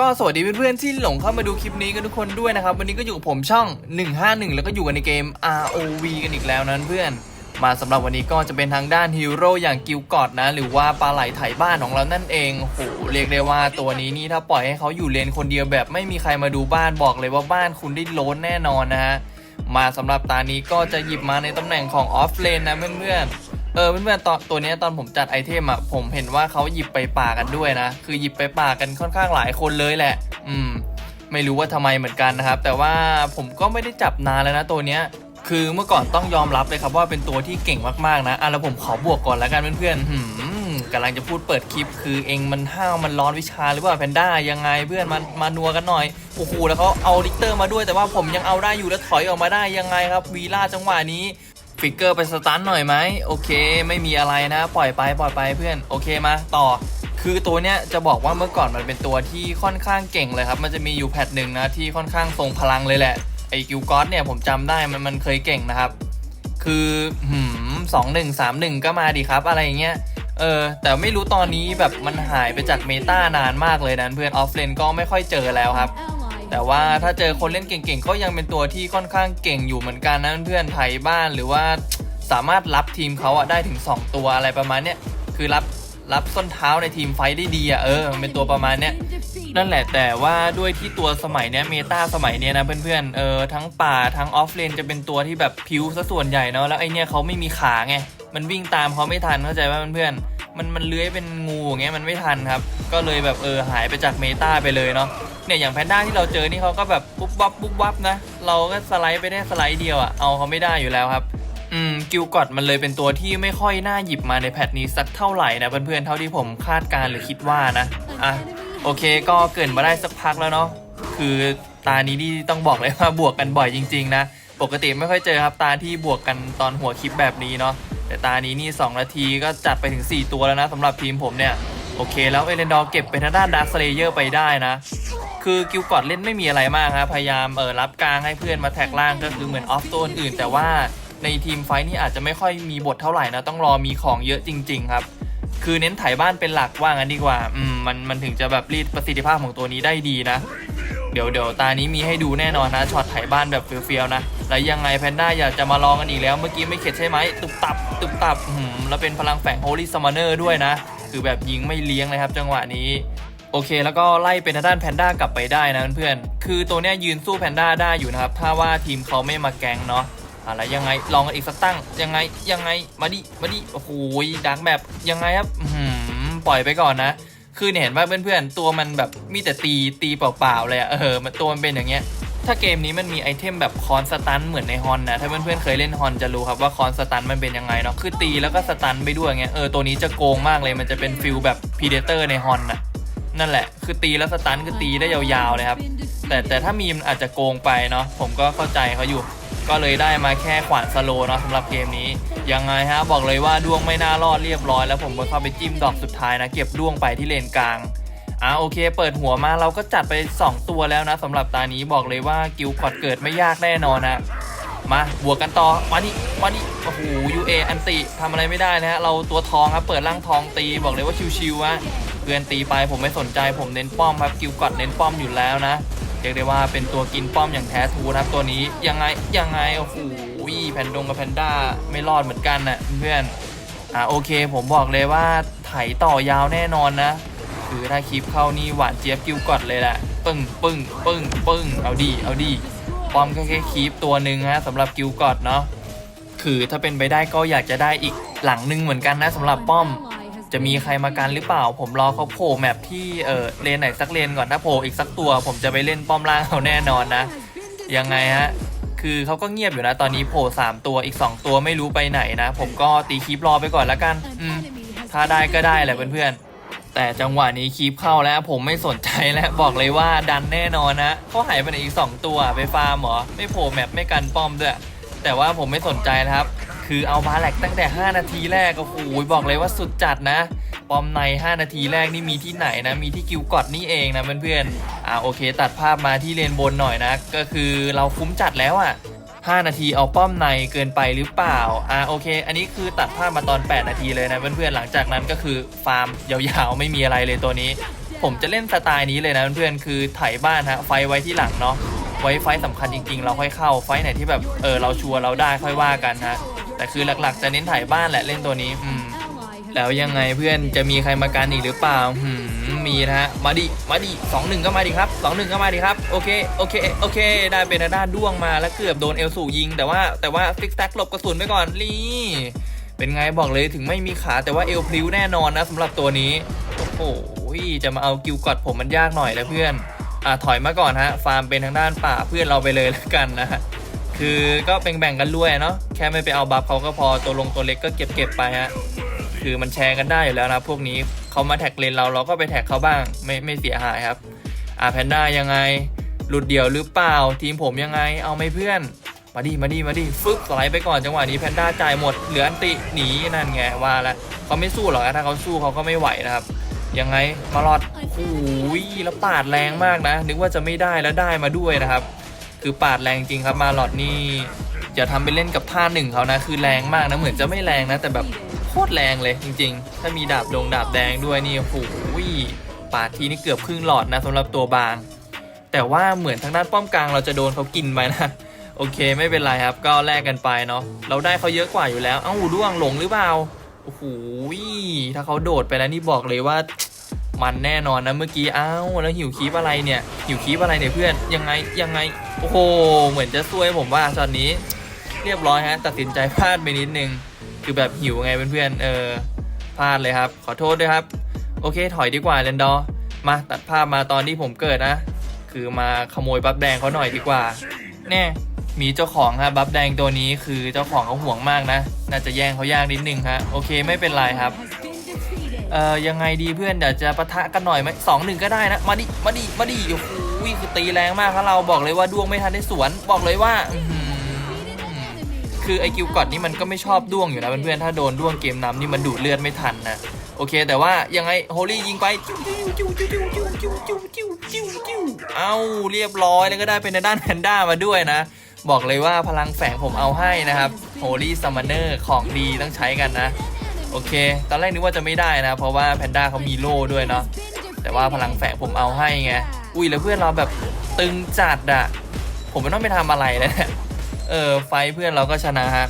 ก็สวัสดีเพื่อนๆที่หลงเข้ามาดูคลิปนี้กันทุกคนด้วยนะครับ วันนี้ก็อยู่กับผมช่อง 151 แล้วก็อยู่กันในเกม ROV กันอีกแล้วนั้นเพื่อน มาสำหรับวันนี้ก็จะเป็นทางด้านฮีโร่อย่างกิลกอดนะ หรือว่าปลาไหลไถบ้านของเรานั่นเองโอ้โหเรียกได้ว่าตัวนี้นี่ถ้าปล่อยให้เขาอยู่เลนคนเดียวแบบไม่มีใครมาดูบ้านบอกเลยว่าบ้านคุณได้โล้นแน่นอนนะฮะมาสำหรับตานี้ก็จะหยิบมาในตำแหน่งของออฟเลนนะเพื่อนๆ เออเพื่อนๆตอนตัวนี้ตอนผมจัดไอเทมอะผมเห็นว่าเขาหยิบไปป่ากันด้วยนะ คือหยิบไปป่ากันค่อนข้างหลายคนเลยแหละ อืม ไม่รู้ว่าทำไมเหมือนกันนะครับ แต่ว่าผมก็ไม่ได้จับนานแล้วนะตัวเนี้ยคือเมื่อก่อนต้องยอมรับเลยครับว่าเป็นตัวที่เก่งมากๆนะอะแล้วผมขอบวกก่อนแล้วกันเพื่อนๆหืมกำลังจะพูดเปิดคลิป คือเองมันห้าวมันร้อนวิชาหรือเปล่าแพนด้ายังไงเพื่อนมันมานัวกันหน่อยโอ้โหแล้วเขาเอาลิกเตอร์มาด้วยแต่ว่าผมยังเอาได้อยู่แล้วถอยออกมาได้ยังไงครับวีล่าจังหวะนี้ ฟิกเกอร์ไปสตันหน่อยไหมโอเค ไม่มีอะไรนะ ปล่อยไปปล่อยไปเพื่อนโอเคมาต่อ คือตัวเนี้ยจะบอกว่าเมื่อก่อนมันเป็นตัวที่ค่อนข้างเก่งเลยครับ มันจะมีอยู่แพทหนึ่งนะที่ค่อนข้างทรงพลังเลยแหละไอกิลกอสเนี่ยผมจำได้มันมันเคยเก่งนะครับ คือหืมสองหนึ่งสามหนึ่งก็มาดีครับอะไรอย่างเงี้ยเออแต่ไม่รู้ตอนนี้แบบมันหายไปจากเมตานานมากเลยนะเพื่อนออฟเลนก็ไม่ค่อยเจอแล้วครับ แต่ว่าถ้าเจอคนเล่นเก่งๆ ก็ยังเป็นตัวที่ค่อนข้างเก่งอยู่เหมือนกันนะเพื่อนไทยบ้านหรือว่าสามารถรับทีมเขาอะได้ถึง 2 ตัวอะไรประมาณเนี้ยคือรับรับส้นเท้าในทีมไฟท์ได้ดีอะเออเป็นตัวประมาณเนี้ยนั่นแหละแต่ว่าด้วยที่ตัวสมัยเนี้ยเมตาสมัยเนี้ยนะเพื่อนๆเออทั้งป่าทั้งออฟเลนจะเป็นตัวที่แบบพิวซะส่วนใหญ่เนาะแล้วไอเนี้ยเขาไม่มีขาไงมันวิ่งตามเขาไม่ทันเข้าใจป่ะเพื่อนๆ มันมันเลื้อยเป็นงูอย่างเงี้ยมันไม่ทันครับ ก็เลยแบบเออหายไปจากเมตาไปเลยเนาะเนี่ยอย่างแพนด้าที่เราเจอนี่เขาก็แบบปุ๊บวับปุ๊บวับนะเราก็สไลด์ไปได้สไลด์เดียวอะ่ะเอาเขาไม่ได้อยู่แล้วครับอืมกิลกอดมันเลยเป็นตัวที่ไม่ค่อยน่าหยิบมาในแพทนี้สักเท่าไหร่นะเพื่อนๆเท่าที่ผมคาดการณ์หรือคิดว่านะอะโอเคก็เกินมาได้สักพักแล้วเนาะคือตานี้นี่ต้องบอกเลยว่าบวกกันบ่อยจริง ๆ นะ ปกติไม่ค่อยเจอครับตาที่บวกกันตอนหัวคลิปแบบนี้เนาะ แต่ตานี้นี่ 2 นาทีก็จัดไปถึง 4 ตัวแล้วนะสำหรับทีมผมเนี่ย โอเคแล้วเอเลนดอร์เก็บเป็นทางด้านดาร์คสเลเยอร์ไปได้นะ คือกิลกอดเล่นไม่มีอะไรมากครับพยายามเออรับกลางให้เพื่อนมาแท็กล่างก็คือเหมือนออฟตัวอื่น แต่ว่าในทีมไฟท์นี่อาจจะไม่ค่อยมีบทเท่าไหร่นะต้องรอมีของเยอะจริง ๆ ครับคือเน้นถ่ายบ้านเป็นหลักว่างั้นดีกว่า อืม มัน มันถึงจะแบบรีดประสิทธิภาพของตัวนี้ได้ดีนะ เดี๋ยวเดี๋ยวตานี้มีให้ดูแน่นอนนะช็อตไถ่บ้านแบบเฟี้ยวๆนะแล้วยังไงแพนด้าอยากจะมาลองกันอีกแล้ว เมื่อกี้ไม่เข็ดใช่ไหมตุบตับตุบตับอืมแล้วเป็นพลังแฝงโฮลี่ซัมมอนเนอร์ด้วยนะ คือแบบยิงไม่เลี้ยงเลยครับ จังหวะนี้โอเค แล้วก็ไล่เป็นทางด้านแพนด้ากลับไปได้นะเพื่อนๆคือตัวเนี้ยยืนสู้แพนด้าได้อยู่นะครับ ถ้าว่าทีมเขาไม่มาแกงเนาะอะไรยังไงลองกันอีกสักตั้งยังไงยังไงมาดิมาดิโอ้โหดักแบบยังไงครับหือปล่อยไปก่อนนะ คือเนี่ยเห็นว่าเพื่อนๆตัวมันแบบมีแต่ตีตีเปล่าๆเลยอะเออมันตัวมันเป็นอย่างเงี้ยถ้าเกมนี้มันมีไอเทมแบบคอนสตันเหมือนในฮอนนะ ถ้าเพื่อนๆเคยเล่นฮอนจะรู้ครับว่าคอนสตันมันเป็นยังไงเนาะ คือตีแล้วก็สตันไปด้วยเงี้ย เออตัวนี้จะโกงมากเลย มันจะเป็นฟิลแบบพีเดเตอร์ในฮอนน่ะนั่นแหละ คือตีแล้วสตันคือตีได้ยาวๆเลยครับ แต่แต่ถ้ามีมันอาจจะโกงไปเนาะ ผมก็เข้าใจเขาอยู่ ก็เลยได้มาแค่ขวานสโลเนาะสำหรับเกมนี้ ยังไงฮะ บอกเลยว่าดวงไม่น่ารอดเรียบร้อย แล้วผมก็เข้าไปจิ้มดอกสุดท้ายนะ เก็บดวงไปที่เลนกลางอะโอเค เปิดหัวมาเราก็จัดไป 2 ตัวแล้วนะสำหรับตานี้บอกเลยว่ากิลกอดเกิดไม่ยากแน่นอนนะมาบวกกันต่อมาดิมาดิโอ้โห UA อันติทำอะไรไม่ได้นะฮะเราตัวทองครับเปิดร่างทองตีบอกเลยว่าชิวๆอะเพื่อนตีไปผมไม่สนใจผมเน้นป้อมครับกิลกอดเน้นป้อมอยู่แล้วนะ เรียกได้ว่าเป็นตัวกินป้อมอย่างแท้ทูนะครับตัวนี้ยังไงยังไงโอ้โหแพนดงกับแพนด้าไม่รอดเหมือนกันนะเพื่อนอ่าโอเค ผมบอกเลยว่าไถต่อยาวแน่นอนนะคือถ้าคลิปเข้านี่หวานเจี๊ยบกิวกอดเลยแหละปึ้งปึ้งปึ้งปึ้งเอาดีเอาดีป้อมแค่แค่คลิปตัวหนึ่งฮะสำหรับกิวกอดเนาะคือถ้าเป็นไปได้ก็อยากจะได้อีกหลังหนึ่งเหมือนกันนะสำหรับป้อม จะมีใครมากันหรือเปล่า ผมรอเขาโผล่แมปที่เออเลนไหนสักเลนก่อนถ้าโผล่อีกสักตัว ผมจะไปเล่นป้อมล่างเขาแน่นอนนะ ยังไงฮะคือเขาก็เงียบอยู่นะตอนนี้โผล่3ตัวอีก 2 ตัวไม่รู้ไปไหนนะ ผมก็ตีคลิปรอไปก่อนละกันอืมถ้าได้ก็ได้แหละเพื่อนๆแต่จังหวะนี้คลิปเข้าแล้วผมไม่สนใจแล้วบอกเลยว่าดันแน่นอนนะเขาหายไปไหนอีก 2 ตัวไปฟาร์มเหรอไม่โผล่แมปไม่กันป้อมด้วยแต่ว่าผมไม่สนใจนะครับ คือเอามาแหลกตั้งแต่ 5 นาทีแรกโอ้โหบอกเลยว่าสุดจัดนะปอมใน 5 นาทีแรกนี่มีที่ไหนนะ มีที่กิวกอดนี่เองนะเพื่อนๆอ่าโอเค ตัดภาพมาที่เลนบนหน่อยนะ ก็คือเราคุ้มจัดแล้วอะ่ะ5 นาทีเอาป้อมในเกินไปหรือเปล่า อ่าโอเค อันนี้คือตัดภาพมาตอน 8 นาทีเลยนะเพื่อนๆ หลังจากนั้นก็คือฟาร์มยาวๆ ไม่มีอะไรเลยตัวนี้ ผมจะเล่นสไตล์นี้เลยนะเพื่อนๆ คือไถบ้านฮะไฟไว้ที่หลังเนาะ ไว้ไฟสำคัญจริงๆ เราค่อยเข้าไฟไหนที่แบบเออเราชัวร์เราได้ค่อยว่ากันฮะ แต่คือหลักๆจะเน้นไถบ้านแหละเล่นตัวนี้อืมแล้วยังไงเพื่อนจะมีใครมากันอีกหรือเปล่าหืมมีนะฮะมาดิมาดิสองหนึ่งก็มาดิครับสองหนึ่งก็มาดิครับโอเคโอเคโอเค ได้เป็นด้านด้วงมาแล้วเกือบโดนเอลสูยิง แต่ว่าแต่ว่าฟิกแซกหลบกระสุนไปก่อนนี่เป็นไงบอกเลยถึงไม่มีขาแต่ว่าเอลพริ้วแน่นอนนะสำหรับตัวนี้โอ้โหจะมาเอากิวกอดผมมันยากหน่อยแล้วเพื่อนอะถอยมาก่อนฮะฟาร์มเป็นทางด้านป่าเพื่อนเราไปเลยแล้วกันนะฮะ คือก็แบ่งๆกันรวยเนาะแค่ไม่ไปเอาบัฟเขาก็พอตัวลงตัวเล็กก็เก็บเก็บไปฮะคือมันแชร์กันได้อยู่แล้วนะพวกนี้เขามาแท็กเลนเราเราก็ไปแท็กเขาบ้างไม่ไม่เสียหายครับอ่าแพนด้ายังไงหลุดเดี่ยวหรือเปล่าทีมผมยังไงเอาไหมเพื่อน มาดิมาดิมาดิฟึบสไลด์ไปก่อนจังหวะนี้แพนด้าจ่ายหมดเหลืออันติหนีนั่นไงว่าแล้วเขาไม่สู้หรอกถ้าเขาสู้เขาก็ไม่ไหวนะครับยังไงมาลอดโอ้โหแล้วปาดแรงมากนะ นึกว่าจะไม่ได้แล้วได้มาด้วยนะครับ คือปาดแรงจริงครับมาลอดนี่อย่าทำไปเล่นกับท่าหนึ่งเขานะ คือแรงมากนะเหมือนจะไม่แรงนะ แต่แบบโคตรแรงเลยจริง ๆ ถ้ามีดาบดงดาบแดงด้วยนี่โอ้โหปาดทีนี่เกือบครึ่งหลอดนะสำหรับตัวบาง แต่ว่าเหมือนทางด้านป้อมกลางเราจะโดนเขากินไปนะโอเคไม่เป็นไรครับก็แลกกันไปเนาะเราได้เขาเยอะกว่าอยู่แล้วเอ้าด้วงหลงหรือเปล่าโอ้โหถ้าเขาโดดไปแล้วนี่บอกเลยว่า มันแน่นอนนะเมื่อกี้อ้าวแล้วหิวคีบอะไรเนี่ย หิวคีบอะไรเนี่ยเพื่อนยังไงยังไงโอ้โหเหมือนจะซวยผมว่าตอนนี้ เรียบร้อยฮะ ตัดสินใจพลาดไปนิดนึงคือแบบหิวไงเพื่อนๆเออพลาดเลยครับ ขอโทษด้วยครับ โอเค ถอยดีกว่าเรนดอร์มาตัดภาพมาตอนที่ผมเกิดนะ คือมาขโมยบัฟแดงเขาหน่อยดีกว่า แน่มีเจ้าของฮะบัฟแดงตัวนี้คือเจ้าของเขาห่วงมากนะ น่าจะแย่งเขายากนิดนึงฮะโอเคไม่เป็นไรครับ เอ่อยังไงดีเพื่อนเดี๋ยวจะปะทะกันหน่อยไหมสองหนึ่งก็ได้นะ มาดิ มาดิ มาดิโอ้โหคือตีแรงมากครับเราบอกเลยว่าดวงไม่ทันได้สวน บอกเลยว่าคือไอคิวกอดนี่มันก็ไม่ชอบด้วงอยู่นะเพื่อนๆถ้าโดนด้วงเกมน้ำนี่มันดูดเลือดไม่ทันนะโอเค แต่ว่ายังไงโฮลี่ยิงไปเอาเรียบร้อยแล้วก็ได้เป็นในด้านแพนด้ามาด้วยนะ บอกเลยว่าพลังแฝงผมเอาให้นะครับโฮลี่ซัมมานเนอร์ของดีต้องใช้กันนะ โอเค ตอนแรกนึกว่าจะไม่ได้นะ เพราะว่าแพนด้าเขามีโล่ด้วยเนาะ แต่ว่าพลังแฝงผมเอาให้ไง อุ้ยแล้วเพื่อนเราแบบตึงจัดอะผมไม่ต้องไปทำอะไรเลยเนี่ยเออ ไฟเพื่อนเราก็ชนะฮะ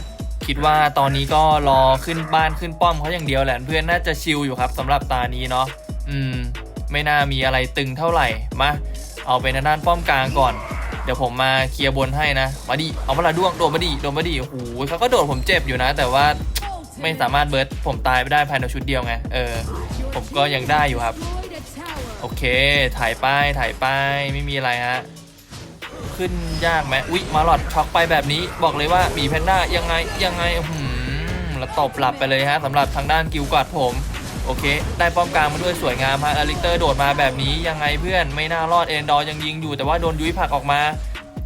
คิดว่าตอนนี้ก็รอขึ้นบ้านขึ้นป้อมเขาอย่างเดียวแหละ เพื่อนน่าจะชิลอยู่ครับสำหรับตานี้เนาะ อืม ไม่น่ามีอะไรตึงเท่าไหร่ มา เอาไปในด้านป้อมกลางก่อน เดี๋ยวผมมาเคลียร์บนให้นะ มาดิ เอาเวลาด้วง โดดมาดิ โดดมาดิ โอ้โหเขาก็โดดผมเจ็บอยู่นะ แต่ว่า ไม่สามารถเบิร์ดผมตายไปได้ภายในชุดเดียวไง เออ ผมก็ยังได้อยู่ครับ โอเค ถ่ายป้ายถ่ายป้ายไม่มีอะไรฮะ ขึ้นยากไหมอุ๊ย มาหลอดช็อกไปแบบนี้ บอกเลยว่าหมีแพนด้ายังไงยังไงหืมแล้วตบหลับไปเลยฮะสำหรับทางด้านกิวกอดผม โอเค ได้ป้อมกลางมาด้วยสวยงามฮะอลิเตอร์โดดมาแบบนี้ยังไงเพื่อนไม่น่ารอดเอ็นดอร์ยังยิงอยู่แต่ว่าโดนยุ้ยผักออกมา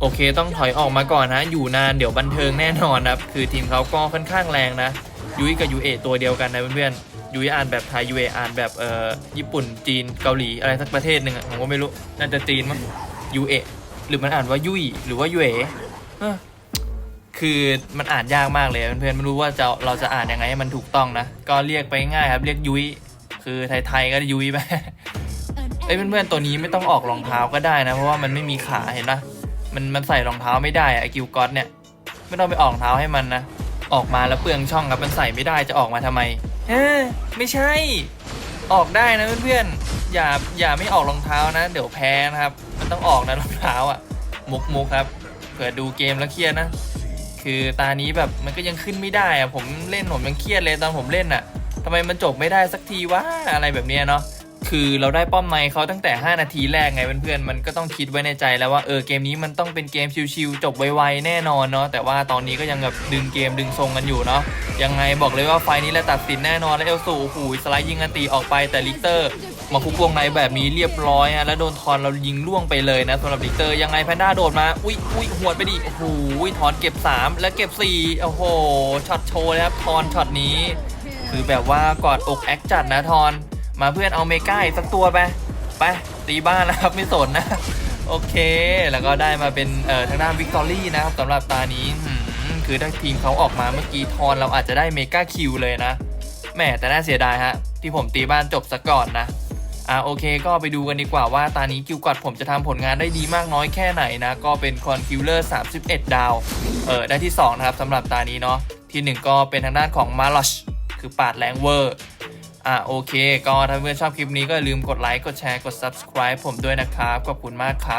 โอเค ต้องถอยออกมาก่อนฮะ อยู่นานเดี๋ยวบันเทิงแน่นอนครับ คือทีมเขาก็ค่อนข้างแรงนะ ยุ้ยกับยูเอตัวเดียวกันนะเพื่อนๆยุ้ยอ่านแบบไทยยูเออ่านแบบเอ่อญี่ปุ่นจีนเกาหลีอะไรสักประเทศหนึ่งอะผมก็ไม่รู้น่าจะจีนมั้งยูเอหรือมันอ่านว่ายุ้ยหรือว่ายูเอคือมันอ่านยากมากเลยเพื่อนๆไม่รู้ว่าจะเราจะอ่านยังไงให้มันถูกต้องนะก็เรียกไปง่ายครับเรียกยุ้ยคือไทยๆก็ยุ้ยไปเอ้ยเพื่อนๆตัวนี้ไม่ต้องออกรองเท้าก็ได้นะ เพราะว่ามันไม่มีขาเห็นปะมันมันใส่รองเท้าไม่ได้อะกิวก็อตเนี่ย ไม่ต้องไปออกรองเท้าให้มันนะ ออกมาแล้วเปลืองช่องครับมันใส่ไม่ได้จะออกมาทำไมเฮ้ไม่ใช่ ออกได้นะเพื่อนๆอย่าอย่าไม่ออกรองเท้านะ เดี๋ยวแพ้นะครับ มันต้องออกนะรองเท้าอะ มุกมุกครับเผื่อดูเกมแล้วเครียดนะ คือตานี้แบบมันก็ยังขึ้นไม่ได้อะผมเล่นผมยังเครียดเลยตอนผมเล่นอะทำไมมันจบไม่ได้สักทีวะอะไรแบบเนี้ยเนาะ คือเราได้ป้อมไมค์เขาตั้งแต่ 5 นาทีแรกไงเพื่อนๆมันก็ต้องคิดไว้ในใจแล้วว่าเออเกมนี้มันต้องเป็นเกมชิวๆจบไวๆแน่นอนเนาะแต่ว่าตอนนี้ก็ยังแบบดึงเกมดึงทรงกันอยู่เนาะยังไงบอกเลยว่าไฟนี้แหละตัดสินแน่นอนแล้วเอลสูโอ้โหสไลด์ยิงอันตีออกไปแต่ลิกเตอร์มาคุกวงในแบบนี้เรียบร้อยฮะแล้วโดนทอนเรายิงล่วงไปเลยนะสำหรับลิกเตอร์ยังไงแพนด้าโดดมาอุ้ยอุ้ยหวดไปดิโอ้โหทอนเก็บ 3 แล้วเก็บ4โอ้โหช็อตโชว์เลยครับทอนช็อตนี้ คือแบบว่ากอดอกแอคจัดนะทอน มาเพื่อนเอาเมก้าสักตัวไปไปตีบ้านนะครับไม่สนนะ โอเค แล้วก็ได้มาเป็นเอ่อทางด้านวิกตอรี่นะครับสำหรับตานี้คือถ้าทีมเขาออกมาเมื่อกี้ทอนเราอาจจะได้เมกาคิวเลยนะแหมแต่น่าเสียดายฮะ ที่ผมตีบ้านจบซะก่อนนะอ่าโอเค ก็ไปดูกันดีกว่าว่าตานี้คิวกอดผมจะทำผลงานได้ดีมากน้อยแค่ไหนนะ ก็เป็นคอนคิวเลอร์ 31 ดาว เออได้ที่ 2 นะครับสำหรับตานี้เนาะที่ 1 ก็เป็นทางด้านของมาลอชคือปาดแรงเวอร์ อะโอเค ก็ถ้าเพื่อนชอบคลิปนี้ก็ลืมกดไลค์ กดแชร์ กด subscribe ผมด้วยนะครับ ขอบคุณมากครับ